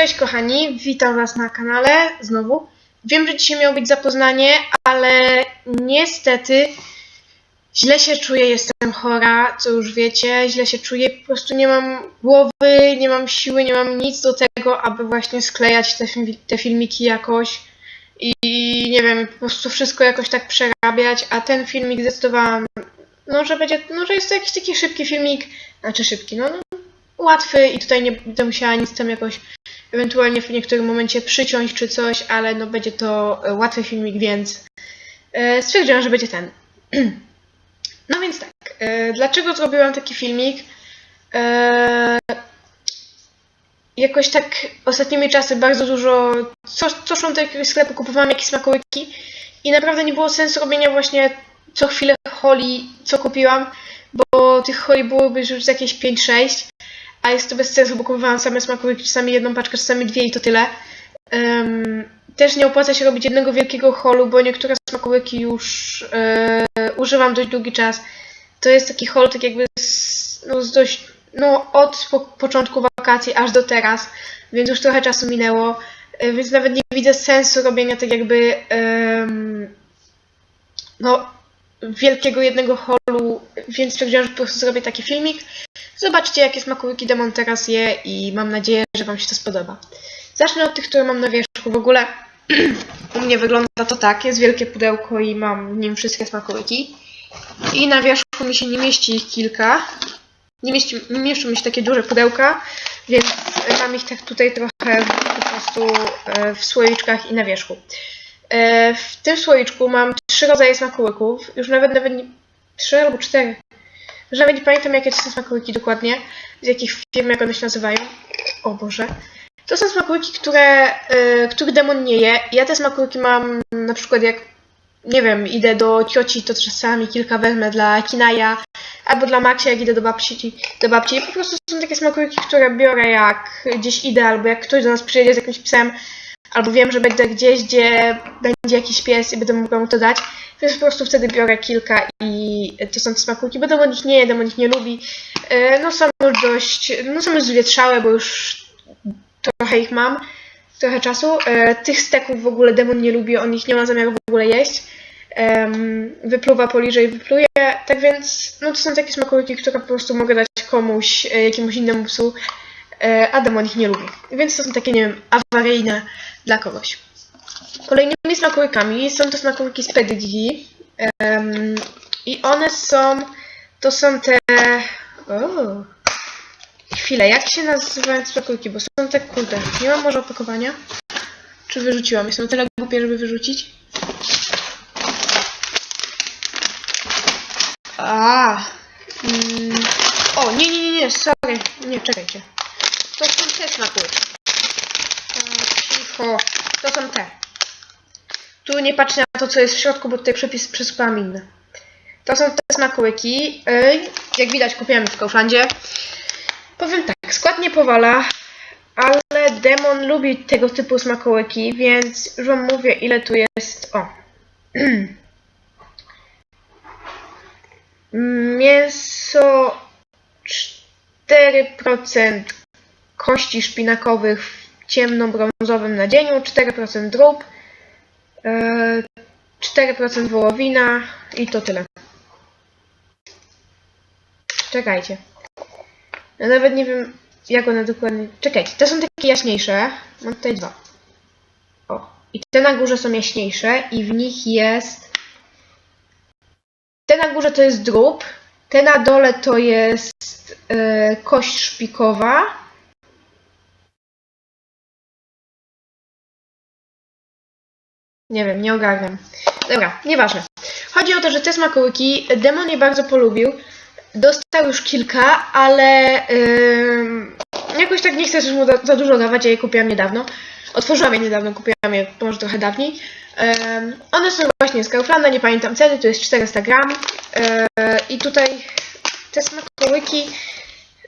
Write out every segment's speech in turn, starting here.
Cześć kochani, witam was na kanale znowu. Wiem, że dzisiaj miało być zapoznanie, ale niestety źle się czuję, jestem chora, co już wiecie, źle się czuję, po prostu nie mam głowy, nie mam siły, nie mam nic do tego, aby właśnie sklejać te, te filmiki jakoś i nie wiem, po prostu wszystko jakoś tak przerabiać, a ten filmik zdecydowałam, no, że będzie, no, że jest to jakiś taki szybki filmik, znaczy szybki, no, no łatwy i tutaj nie będę musiała nic tam jakoś ewentualnie w niektórym momencie przyciąć czy coś, ale no będzie to e, łatwy filmik, więc e, stwierdziłam, że będzie ten. No więc tak, e, dlaczego zrobiłam taki filmik? Jakoś tak ostatnimi czasy bardzo dużo, co, co szłam do jakiegoś sklepu, kupowałam jakieś smakołyki i naprawdę nie było sensu robienia właśnie co chwilę holi, co kupiłam, bo tych holi byłoby już jakieś 5-6, a jest to bez sensu, bo kupowałam same smakołyki, czasami jedną paczkę, czasami dwie i to tyle. Em, też nie opłaca się robić jednego wielkiego holu, bo niektóre smakołyki już e, używam dość długi czas. To jest taki hol tak jakby z, no, z dość, no od po, początku wakacji aż do teraz, więc już trochę czasu minęło, e, więc nawet nie widzę sensu robienia tak jakby em, no wielkiego jednego holu, więc stwierdziłam, że po prostu zrobię taki filmik. Zobaczcie, jakie smakołyki Demon teraz je i mam nadzieję, że Wam się to spodoba. Zacznę od tych, które mam na wierzchu. W ogóle u mnie wygląda to tak, jest wielkie pudełko i mam w nim wszystkie smakołyki. I na wierzchu mi się nie mieści ich kilka. Nie, mieści, nie mieszczą mi się takie duże pudełka, więc mam ich tak tutaj trochę po prostu e, w słoiczkach i na wierzchu. E, W tym słoiczku mam trzy rodzaje smakołyków. Już nawet nawet nie, trzy albo cztery. Nawet nie pamiętam jakie to są smakołyki dokładnie, z jakich firm, jak one się nazywają. O Boże. To są smakołyki, które, y, których demon nie je. Ja te smakołyki mam na przykład jak, nie wiem, idę do cioci, to czasami kilka wezmę dla Kinaja, albo dla Maxia, jak idę do babci. Do babci. I po prostu są takie smakołyki, które biorę jak gdzieś idę, albo jak ktoś do nas przyjedzie z jakimś psem, albo wiem, że będę gdzieś, gdzie będzie jakiś pies i będę mogła mu to dać. Więc po prostu wtedy biorę kilka i to są te smakołyki, bo demon ich nie je, demon ich nie lubi. E, No są już dość, no są już zwietrzałe, bo już trochę ich mam, trochę czasu. E, Tych steków w ogóle demon nie lubi, on ich nie ma zamiaru w ogóle jeść. Wypluwa, poliże i wypluje. Tak więc, no to są takie smakołyki, które po prostu mogę dać komuś, e, jakiemuś innemu psu, e, a demon ich nie lubi. Więc to są takie, nie wiem, awaryjne dla kogoś. Kolejnymi smakołykami są to smakołyki z Pedigree. Em, I one są, to są te... O, chwilę, jak się nazywają smakołyki? Bo są te, kurde, nie mam może opakowania? Czy wyrzuciłam? Jestem tyle głupia, żeby wyrzucić. A, mm, o, nie, nie, nie, sorry. Nie, czekajcie. To są te. Tak, cicho. To są te. Tu nie patrzcie na to, co jest w środku, bo tutaj przepis przesypałam inny. To są te smakołyki. Jak widać, kupiłam je w Kauflandzie. Powiem tak, skład nie powala, ale demon lubi tego typu smakołyki, więc już wam mówię, ile tu jest. O. Mięso 4% kości szpinakowych w ciemnobrązowym nadzieniu, 4% drób, e, 4% wołowina i to tyle. Czekajcie. Ja nawet nie wiem, jak one dokładnie... Czekajcie, te są takie jaśniejsze. Mam tutaj dwa. O. I te na górze są jaśniejsze i w nich jest... Te na górze to jest drób, te na dole to jest e, kość szpikowa. Nie wiem, nie ogarniam. Dobra, nieważne. Chodzi o to, że te smakołyki demon je bardzo polubił. Dostał już kilka, ale ym, jakoś tak nie chcę mu za, za dużo dawać, ja je kupiłam niedawno. Otworzyłam je niedawno, kupiłam je może trochę dawniej. Ym, one są właśnie z Kauflanda, nie pamiętam ceny, to jest 400 gram. Yy, I tutaj te smakołyki,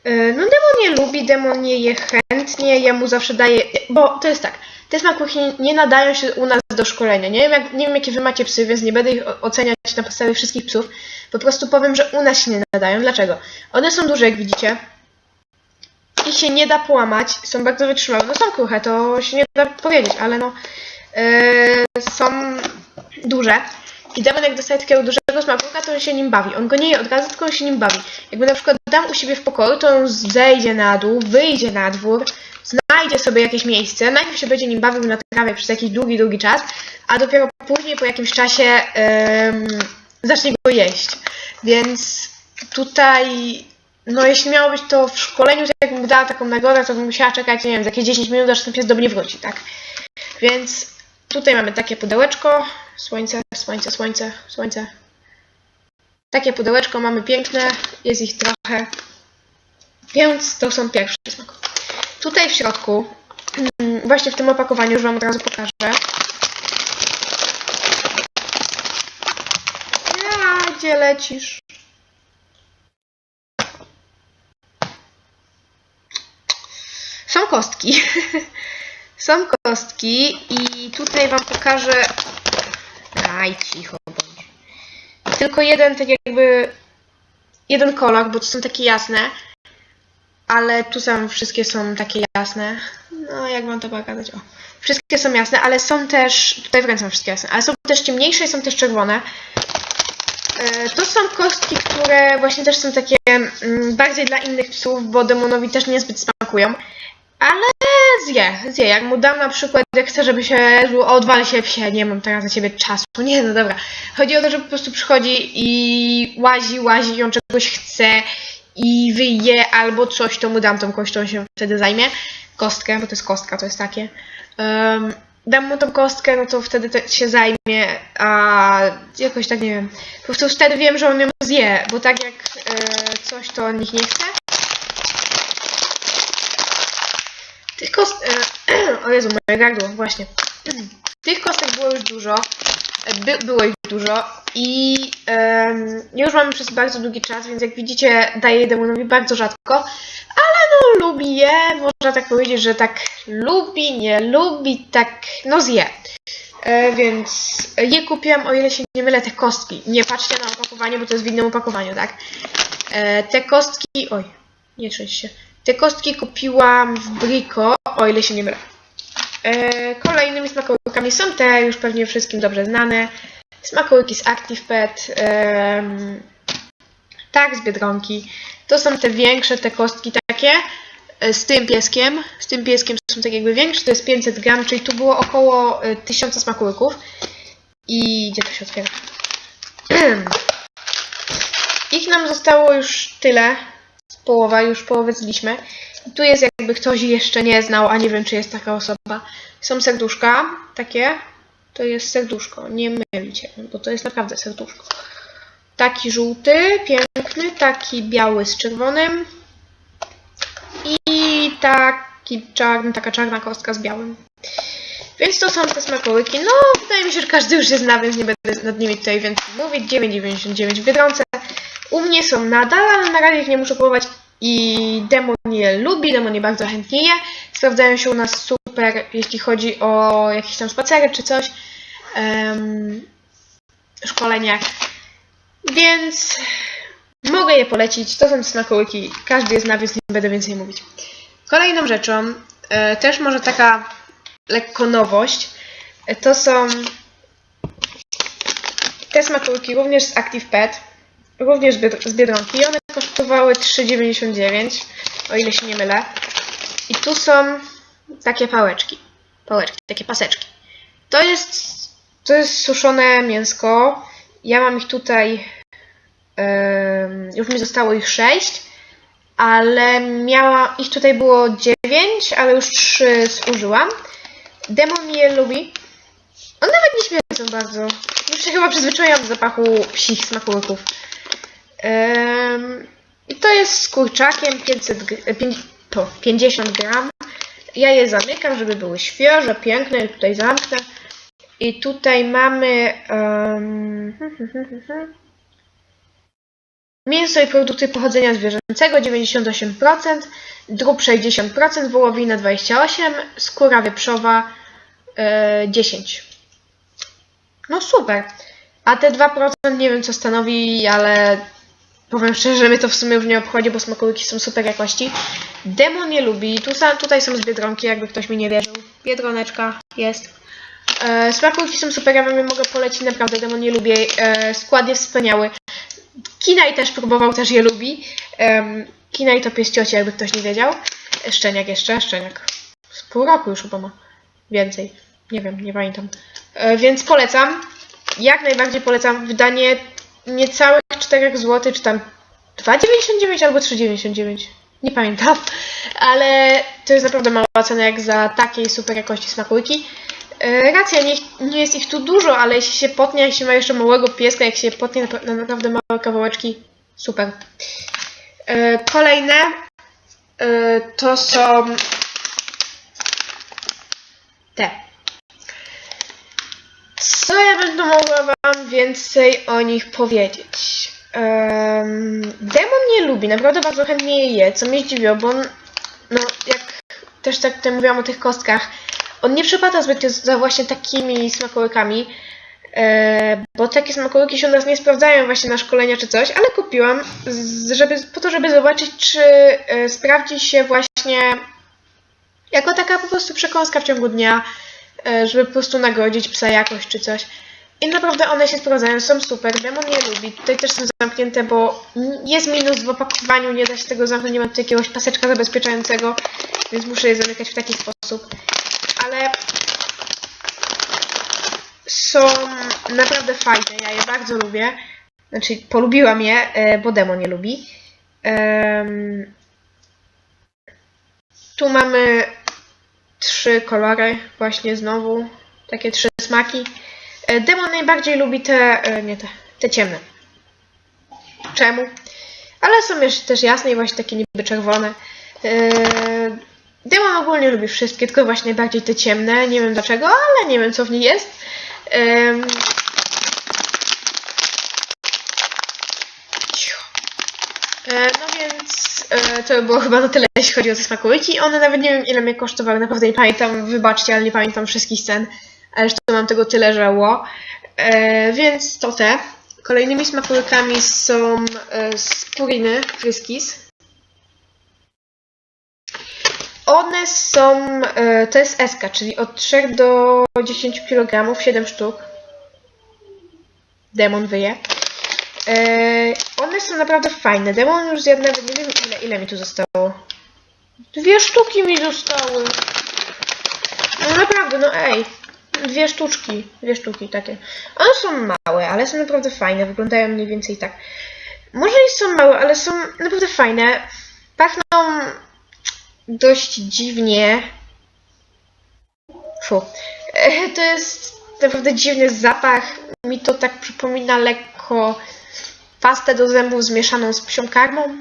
yy, no demon je lubi, demon je je chętnie, ja mu zawsze daję, bo to jest tak, te smakołyki nie nadają się u nas do szkolenia. Nie wiem, jak, nie wiem jakie wy macie psy, więc nie będę ich oceniać na podstawie wszystkich psów. Po prostu powiem, że u nas się nie nadają. Dlaczego? One są duże, jak widzicie. kostki się nie da połamać, są bardzo wytrzymałe. No są kruche, to się nie da powiedzieć, ale no yy, są duże. I demon jak dostaje takiego dużego smakołyka, to on się nim bawi. On go nie je od razu, tylko on się nim bawi. Jakby na przykład dam u siebie w pokoju, to on zejdzie na dół, wyjdzie na dwór, znajdzie sobie jakieś miejsce, najpierw się będzie nim bawił na trawie przez jakiś długi, długi czas, a dopiero później po jakimś czasie ym, zacznie go jeść. Więc tutaj, no jeśli miało być to w szkoleniu, to jakbym dała taką nagrodę, to bym musiała czekać, nie wiem, z jakieś 10 minut, aż ten pies do mnie wróci, tak? Więc tutaj mamy takie pudełeczko, słońce, słońce, słońce, słońce. Takie pudełeczko mamy piękne, jest ich trochę, więc to są pierwsze smaki. Tutaj w środku, mm, właśnie w tym opakowaniu, już Wam od razu pokażę. Ja, gdzie lecisz? Są kostki. Są kostki i tutaj Wam pokażę... Aj, cicho bądź. Tylko jeden, tak jakby... Jeden kolor, bo to są takie jasne. Ale tu są, wszystkie są takie jasne. No, jak Wam to pokazać? O. Wszystkie są jasne, ale są też... Tutaj w ręce mam wszystkie jasne. Ale są też ciemniejsze i są też czerwone. E, To są kostki, które właśnie też są takie mm, bardziej dla innych psów, bo demonowi też niezbyt smakują. Ale zje, zje. Jak mu dam na przykład, jak chcę, żeby się odwal się psie, nie mam teraz na ciebie czasu. Nie, no dobra. Chodzi o to, że po prostu przychodzi i łazi, łazi on czegoś chce i wyje albo coś, to mu dam tą kością się wtedy zajmie. Kostkę, bo to jest kostka, to jest takie. Um, dam mu tą kostkę, no to wtedy te się zajmie, a jakoś tak nie wiem. Po prostu wtedy wiem, że on ją zje, bo tak jak e, coś to on ich nie chce. Tych kost... E, o Jezu, moje gardło, właśnie. Tych kostek było już dużo. By, było ich dużo i em, już mamy przez bardzo długi czas, więc jak widzicie daję demonowi bardzo rzadko, ale no lubi je, można tak powiedzieć, że tak lubi, nie lubi, tak no zje. E, więc je kupiłam, o ile się nie mylę, te kostki. Nie patrzcie na opakowanie, bo to jest w innym opakowaniu, tak? E, te kostki, oj, nie trzęść się. Te kostki kupiłam w Brico, o ile się nie mylę. E, kolejnymi smakołykami są te już pewnie wszystkim dobrze znane. Smakołyki z Active Pet. em, tak, z Biedronki. To są te większe, te kostki takie. e, Z tym pieskiem. Z tym pieskiem są tak jakby większe. To jest 500 gram, czyli tu było około e, 1000 smakołyków. I gdzie to się otwiera? Ich nam zostało już tyle. Połowa, już połowę zliśmy. Tu jest jakby ktoś jeszcze nie znał, a nie wiem czy jest taka osoba. Są serduszka takie. To jest serduszko, nie mylcie, bo to jest naprawdę serduszko. Taki żółty, piękny, taki biały z czerwonym. I taki czarny, taka czarna kostka z białym. Więc to są te smakołyki. No, wydaje mi się, że każdy już je zna, więc nie będę nad nimi tutaj więcej mówić. 9,99 w Biedronce. U mnie są nadal, ale na razie ich nie muszę kupować. I Demon je lubi, Demon je bardzo chętnie je. Sprawdzają się u nas super, jeśli chodzi o jakieś tam spacery czy coś. Um, szkoleniach. Więc mogę je polecić. To są smakołyki. Każdy je zna, więc nie będę więcej mówić. Kolejną rzeczą, e, też może taka lekko nowość, e, to są te smakołyki również z Active Pet, również z Bied- z Biedronki. One kosztowały 3,99, o ile się nie mylę. I tu są takie pałeczki. Pałeczki, takie paseczki. To jest, to jest suszone mięsko. Ja mam ich tutaj, już mi zostało ich 6, ale miała, ich tutaj było 9, ale już 3 zużyłam. Demon je lubi. On nawet nie śmierdzą bardzo. Już się chyba przyzwyczaiłam do zapachu psich smakołyków. I to jest z kurczakiem 500, gr- e, to 50 gram. Ja je zamykam, żeby były świeże, piękne. I tutaj zamknę. I tutaj mamy em, mięso i produkty pochodzenia zwierzęcego 98%, drób 60%, wołowina 28%, skóra wieprzowa e, 10%. No super. A te 2% nie wiem co stanowi, ale powiem szczerze, że mnie to w sumie już nie obchodzi, bo smakołyki są super jakości. Demon nie lubi. Tu, tutaj są z Biedronki, jakby ktoś mi nie wierzył. Biedroneczka jest. E, smakołyki są super, ja wam je mogę polecić, naprawdę Demon nie lubię. E, skład jest wspaniały. Kinaj też próbował, też je lubi. Um, Kinaj to pies jakby ktoś nie wiedział. E, Szczeniak jeszcze, Szczeniak. Z pół roku już chyba ma. Więcej. Nie wiem, nie pamiętam. E, więc polecam. Jak najbardziej polecam wydanie niecałych 4 zł, czy tam 2,99 albo 3,99. Nie pamiętam. Ale to jest naprawdę mała cena jak za takiej super jakości smakołyki. E, Racja, nie, nie jest ich tu dużo, ale jeśli się potnie, jak się ma jeszcze małego pieska, jak się potnie na naprawdę małe kawałeczki, super. E, Kolejne e, to są te. Co ja będę mogła Wam więcej o nich powiedzieć? Um, Demon nie lubi, naprawdę bardzo chętnie je je, co mnie zdziwiło, bo on, no jak też tak tutaj mówiłam o tych kostkach, on nie przypada zbytnio za właśnie takimi smakołykami, e, bo takie smakołyki się u nas nie sprawdzają właśnie na szkolenia czy coś, ale kupiłam z, żeby, po to, żeby zobaczyć, czy e, sprawdzi się właśnie jako taka po prostu przekąska w ciągu dnia, żeby po prostu nagrodzić psa jakoś czy coś. I naprawdę one się sprawdzają, są super. Demon nie lubi. Tutaj też są zamknięte, bo jest minus w opakowaniu, nie da się tego zamknąć, nie ma tutaj jakiegoś paseczka zabezpieczającego, więc muszę je zamykać w taki sposób. Ale są naprawdę fajne, ja je bardzo lubię. Znaczy, polubiłam je, e, bo Demon je lubi. Em, tu mamy trzy kolory, właśnie znowu, takie trzy smaki. E, Demon najbardziej lubi te, e, nie te, te ciemne. Czemu? Ale są jeszcze też jasne i właśnie takie niby czerwone. E, Demon ogólnie lubi wszystkie, tylko właśnie najbardziej te ciemne. Nie wiem dlaczego, ale nie wiem co w nich jest. No to by było chyba na tyle, jeśli chodzi o te smakołyki. One nawet nie wiem ile mnie kosztowały, naprawdę nie pamiętam, wybaczcie, ale nie pamiętam wszystkich cen. Ale to mam tego tyle, że ło. E, więc to te. Kolejnymi smakołykami są e, spuriny Friskies. One są, e, to jest SK, czyli od 3 do 10 kg, 7 sztuk. Demon wyje. One są naprawdę fajne. Demon już zjadł nawet nie wiem ile, ile mi tu zostało. Dwie sztuki mi zostały. No naprawdę, no ej. Dwie sztuczki. Dwie sztuki takie. One są małe, ale są naprawdę fajne. Wyglądają mniej więcej tak. Może i są małe, ale są naprawdę fajne. Pachną dość dziwnie. Fu. E, To jest naprawdę dziwny zapach. Mi to tak przypomina lekko pastę do zębów zmieszaną z psią karmą.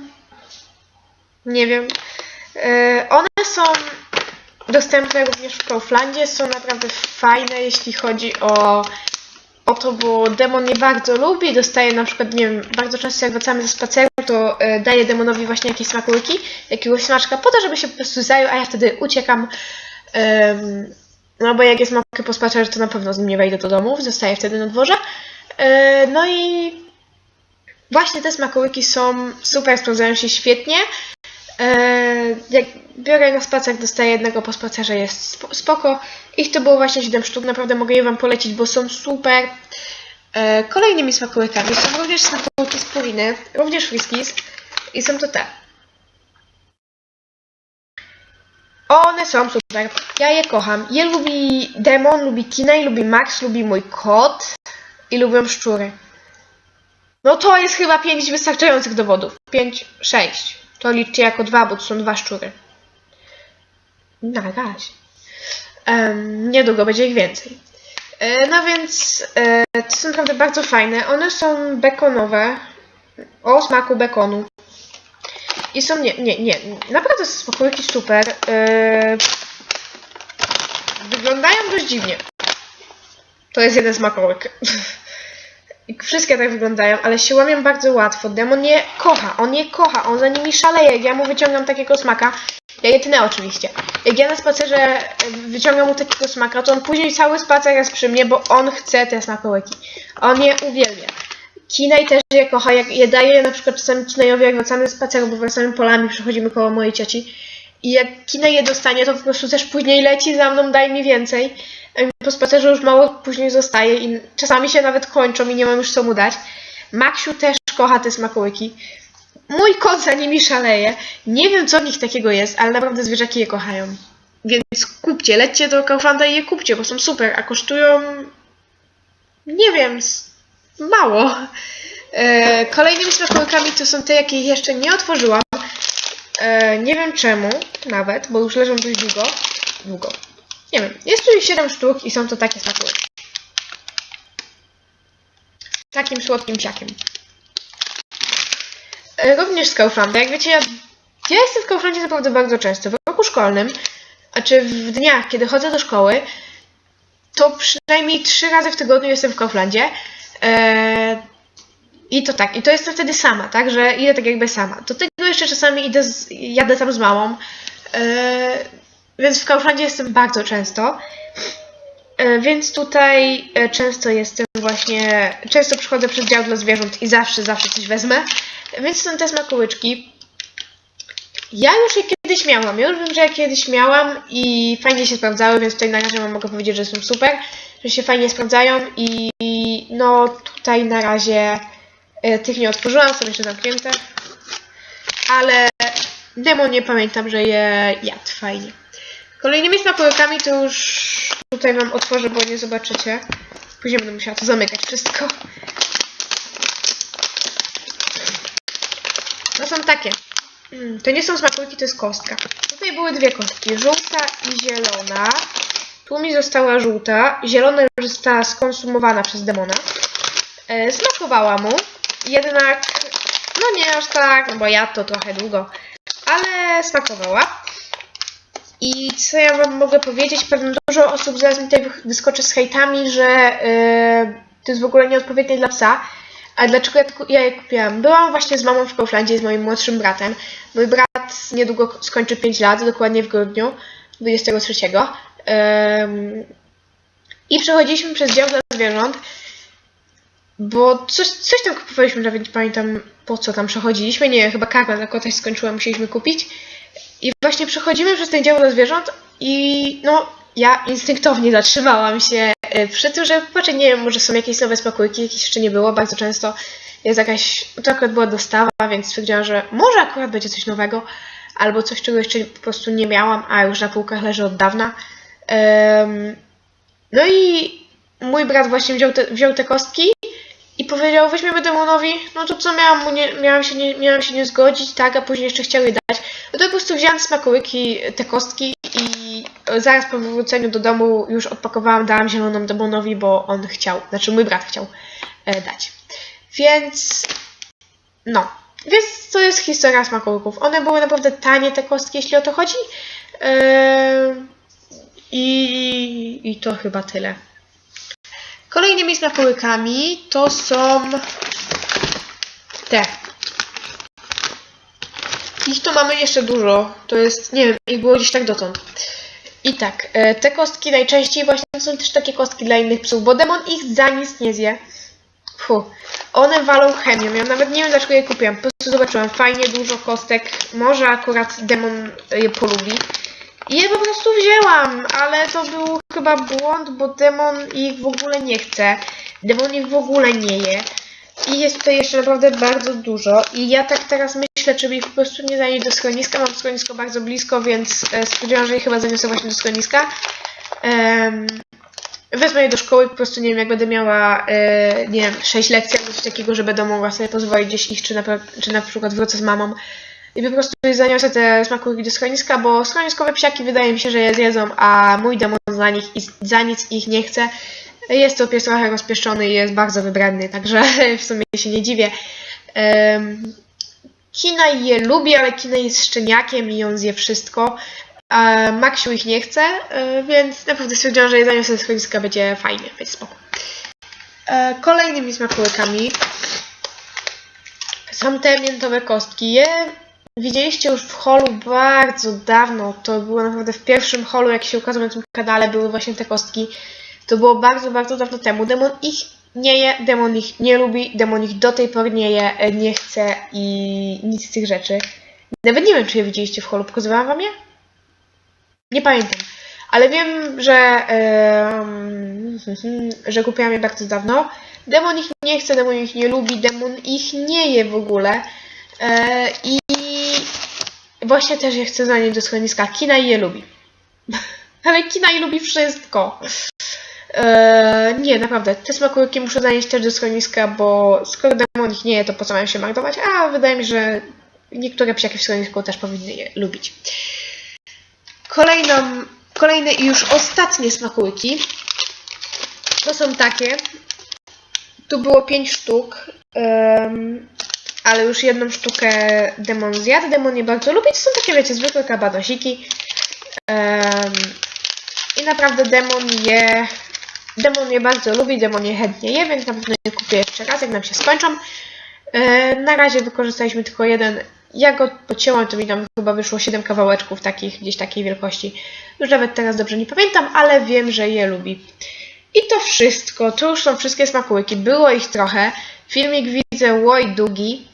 Nie wiem. E, One są dostępne również w Kauflandzie. Są naprawdę fajne, jeśli chodzi o, o to, bo demon je bardzo lubi. Dostaje na przykład, nie wiem, bardzo często jak wracamy ze spaceru, to e, daje demonowi właśnie jakieś smakołyki, jakiegoś smaczka, po to, żeby się po prostu zajął, a ja wtedy uciekam. No bo jak jest mapkę po spacerze, to na pewno z nim nie wejdę do domu, zostaję wtedy na dworze. E, no i właśnie te smakołyki są super, sprawdzają się świetnie. E, jak biorę na spacer, dostaję jednego po spacerze, jest spo- spoko. Ich to było właśnie 7 sztuk, naprawdę mogę je Wam polecić, bo są super. E, kolejnymi smakołykami są również smakołyki z Puriny, również Friskies i są to te. One są super, ja je kocham. Je lubi Demon, lubi Kinaj, lubi Max, lubi mój kot i lubią szczury. No to jest chyba 5 wystarczających dowodów. 5, 6. To liczcie jako dwa, bo to są dwa szczury. Na razie. Em, niedługo będzie ich więcej. E, no więc e, to są naprawdę bardzo fajne. One są bekonowe. O smaku bekonu. I są, nie, nie, nie. Naprawdę są smakołyki super. E, wyglądają dość dziwnie. To jest jeden smakołyk. Wszystkie tak wyglądają, ale się łamią bardzo łatwo. Demon je kocha, on je kocha, on za nimi szaleje. Jak ja mu wyciągam takiego smaka, ja je tnę oczywiście. Jak ja na spacerze e, wyciągam mu takiego smaka, to on później cały spacer jest przy mnie, bo on chce te smakołyki. On je uwielbia. Kinaj też je kocha, jak je daję na przykład czasami Kinajowi, jak wracamy z spaceru, bo wracamy polami, przechodzimy koło mojej cioci. I jak Kinaj je dostanie, to po prostu też później leci za mną, daj mi więcej. Po spacerze już mało później zostaje i czasami się nawet kończą i nie mam już co mu dać. Maksiu też kocha te smakołyki. Mój kot za nimi szaleje. Nie wiem, co w nich takiego jest, ale naprawdę zwierzaki je kochają. Więc kupcie, lećcie do Kauflanda i je kupcie, bo są super, a kosztują... Nie wiem, mało. E, kolejnymi smakołykami to są te, jakie jeszcze nie otworzyłam. E, nie wiem czemu nawet, bo już leżą dość długo. Długo. Nie wiem, jest tu ich 7 sztuk i są to takie smakołyki. Takim słodkim psiakiem. E, Również z Kauflanda. Jak wiecie, ja, ja jestem w Kauflandzie naprawdę bardzo często. W roku szkolnym, a czy w dniach, kiedy chodzę do szkoły, to przynajmniej trzy razy w tygodniu jestem w Kauflandzie. E, I to tak, i to jestem wtedy sama, tak, że idę tak jakby sama. Do tego jeszcze czasami idę z, jadę tam z mamą. E, więc w Kauflandzie jestem bardzo często. E, Więc tutaj e, często jestem właśnie, często przychodzę przez dział dla zwierząt i zawsze, zawsze coś wezmę. Więc są te smakołyczki. Ja już je kiedyś miałam, ja już wiem, że ja kiedyś miałam i fajnie się sprawdzały, więc tutaj na razie mogę powiedzieć, że są super, że się fajnie sprawdzają i no tutaj na razie e, tych nie otworzyłam, są jeszcze zamknięte. Ale demon nie pamiętam, że je jadł fajnie. Kolejnymi smakołykami to już tutaj wam otworzę, bo nie zobaczycie. Później będę musiała to zamykać wszystko. To są takie. Mm, To nie są smakołyki, to jest kostka. Tutaj były dwie kostki, żółta i zielona. Tu mi została żółta, zielona już została skonsumowana przez demona. E, smakowała mu, jednak no nie aż tak, no bo ja to trochę długo, ale smakowała. I co ja wam mogę powiedzieć? Pewnie dużo osób zaraz mi tutaj wyskoczy z hejtami, że e, to jest w ogóle nieodpowiednie dla psa. A dlaczego ja, ja je kupiłam? Byłam właśnie z mamą w Kauflandzie, z moim młodszym bratem. Mój brat niedługo skończy 5 lat, dokładnie w grudniu 23. Em, I przechodziliśmy przez dział dla zwierząt, bo coś, coś tam kupowaliśmy, nawet nie pamiętam po co tam przechodziliśmy. Nie chyba karmę dla kota skończyła, musieliśmy kupić. I właśnie przechodzimy przez ten dział dla zwierząt i no, ja instynktownie zatrzymałam się e, przy tym, że patrzę, nie wiem, może są jakieś nowe smakołyki, jakieś jeszcze nie było, bardzo często jest jakaś, to akurat była dostawa, więc stwierdziłam, że może akurat będzie coś nowego, albo coś, czego jeszcze po prostu nie miałam, a już na półkach leży od dawna. Em, no i mój brat właśnie wziął te, wziął te kostki i powiedział, weźmiemy demonowi, no to co, miałam, mu nie, miałam, się nie, miałam się nie zgodzić, tak, a później jeszcze chciał je dać. No to po prostu wziąłem smakołyki, te kostki i zaraz po wróceniu do domu już odpakowałam, dałam zieloną demonowi, bo on chciał, znaczy mój brat chciał e, dać. Więc, no, więc to jest historia smakołyków. One były naprawdę tanie, te kostki, jeśli o to chodzi. E, i, I to chyba tyle. Kolejnymi smakołykami to są te. Ich tu mamy jeszcze dużo. To jest, nie wiem, ich było gdzieś tak dotąd. I tak, e, te kostki najczęściej właśnie są też takie kostki dla innych psów, bo demon ich za nic nie zje. Fu. One walą chemią. Ja nawet nie wiem dlaczego je kupiłam. Po prostu zobaczyłam fajnie dużo kostek. Może akurat demon je polubi. I je po prostu wzięłam, ale to był chyba błąd, bo demon ich w ogóle nie chce. Demon ich w ogóle nie je. I jest tutaj jeszcze naprawdę bardzo dużo. I ja tak teraz myślę, czy mi po prostu nie zanieść do schroniska. Mam schronisko bardzo blisko, więc e, stwierdziłam, że je chyba zaniosę właśnie do schroniska. Em, wezmę je do szkoły, po prostu nie wiem, jak będę miała, e, nie wiem, 6 lekcji albo coś takiego, że będę mogła sobie pozwolić gdzieś iść, czy na, czy na przykład wrócę z mamą. I po prostu zaniosę te smakołyki do schroniska, bo schroniskowe psiaki wydaje mi się, że je zjedzą, a mój demon za, nich, za nic ich nie chce. Jest to pies trochę rozpieszczony i jest bardzo wybredny, także w sumie się nie dziwię. Um, Kina je lubi, ale Kina jest szczeniakiem i on zje wszystko. A Maksiu ich nie chce, e, więc naprawdę stwierdziłam, że je zaniosę do schroniska, będzie fajnie, będzie spoko. E, Kolejnymi smakołykami są te miętowe kostki. Je widzieliście już w holu bardzo dawno. To było naprawdę w pierwszym holu, jak się ukazał na tym kanale, były właśnie te kostki. To było bardzo, bardzo dawno temu. Demon ich nie je, demon ich nie lubi, demon ich do tej pory nie je, nie chce i nic z tych rzeczy. Nawet nie wiem, czy je widzieliście w holu, pokazywałam wam je? Nie pamiętam. Ale wiem, że, że kupiłam je bardzo dawno. Demon ich nie chce, demon ich nie lubi, demon ich nie je w ogóle. E, I właśnie też je chce zanieść do schroniska. Kina je lubi. Ale Kina je lubi wszystko. E, nie, naprawdę. Te smakołyki muszę zanieść też do schroniska, bo skoro demon ich nie je, to po co mają się marnować? A wydaje mi się, że niektóre psiaki w schronisku też powinny je lubić. Kolejną, kolejne i już ostatnie smakołyki to są takie. Tu było 5 sztuk, ale już jedną sztukę demon zjadł. Demon je bardzo lubi. To są takie, wiecie, zwykłe kabanosiki. Em, I naprawdę demon je, demon je bardzo lubi, demon je chętnie je, więc na pewno je kupię jeszcze raz, jak nam się skończą. Na razie wykorzystaliśmy tylko jeden. Ja go pocięłam, to mi tam chyba wyszło 7 kawałeczków takich, gdzieś takiej wielkości. Już nawet teraz dobrze nie pamiętam, ale wiem, że je lubi. I to wszystko. To już są wszystkie smakołyki. Było ich trochę. Filmik widzę łoj długi.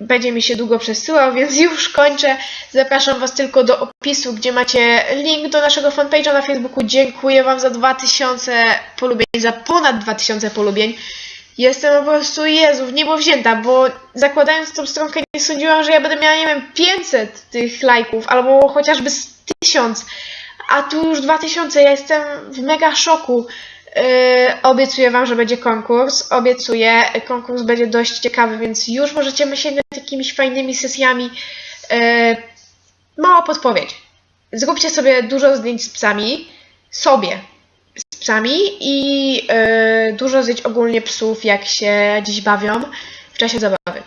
Będzie mi się długo przesyłał, więc już kończę. Zapraszam Was tylko do opisu, gdzie macie link do naszego fanpage'a na Facebooku. Dziękuję Wam za 2000 polubień, za ponad 2000 polubień. Jestem po prostu Jezu, w niebo wzięta, bo zakładając tą stronkę nie sądziłam, że ja będę miała, nie wiem, 500 tych lajków, albo chociażby z 1000, a tu już 2000, ja jestem w mega szoku. Yy, obiecuję Wam, że będzie konkurs, obiecuję, konkurs będzie dość ciekawy, więc już możecie myśleć nad jakimiś fajnymi sesjami. Yy, mała podpowiedź. Zróbcie sobie dużo zdjęć z psami, sobie, z psami i e, dużo zdjęć ogólnie psów, jak się dziś bawią w czasie zabawy.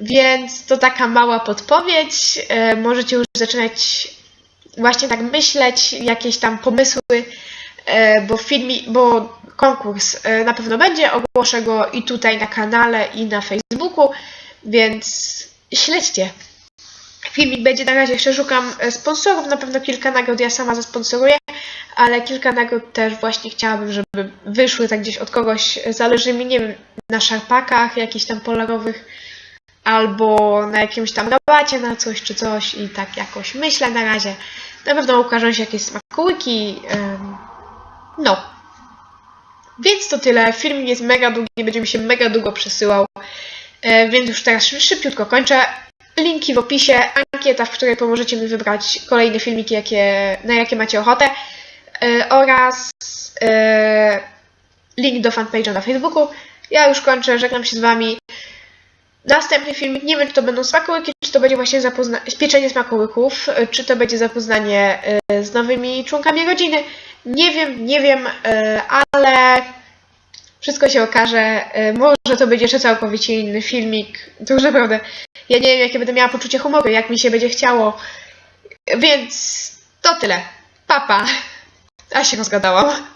Więc to taka mała podpowiedź. Możecie już zaczynać właśnie tak myśleć, jakieś tam pomysły, bo filmi, bo konkurs e, na pewno będzie, ogłoszę go i tutaj na kanale i na Facebooku, więc śledźcie. Filmik będzie na razie, jeszcze szukam e, sponsorów, na pewno kilka nagród ja sama zasponsoruję, ale kilka nagród też właśnie chciałabym, żeby wyszły tak gdzieś od kogoś. Zależy mi, nie wiem, na szarpakach jakichś tam polarowych, albo na jakimś tam rabacie na coś czy coś i tak jakoś myślę na razie. Na pewno ukażą się jakieś smakołyki. em, no. Więc to tyle. Film jest mega długi, będzie mi się mega długo przesyłał. E, więc już teraz szyb- szybciutko kończę. Linki w opisie, ankieta, w której pomożecie mi wybrać kolejne filmiki, jakie, na jakie macie ochotę. E, oraz e, link do fanpage'a na Facebooku. Ja już kończę, żegnam się z Wami. Następny filmik, nie wiem czy to będą smakołyki, czy to będzie właśnie zapozna- pieczenie smakołyków, czy to będzie zapoznanie z nowymi członkami rodziny. Nie wiem, nie wiem, e, ale wszystko się okaże. E, Może to będzie jeszcze całkowicie inny filmik. To już naprawdę, ja nie wiem jakie będę miała poczucie humoru, jak mi się będzie chciało. Więc to tyle. Papa. A się rozgadałam.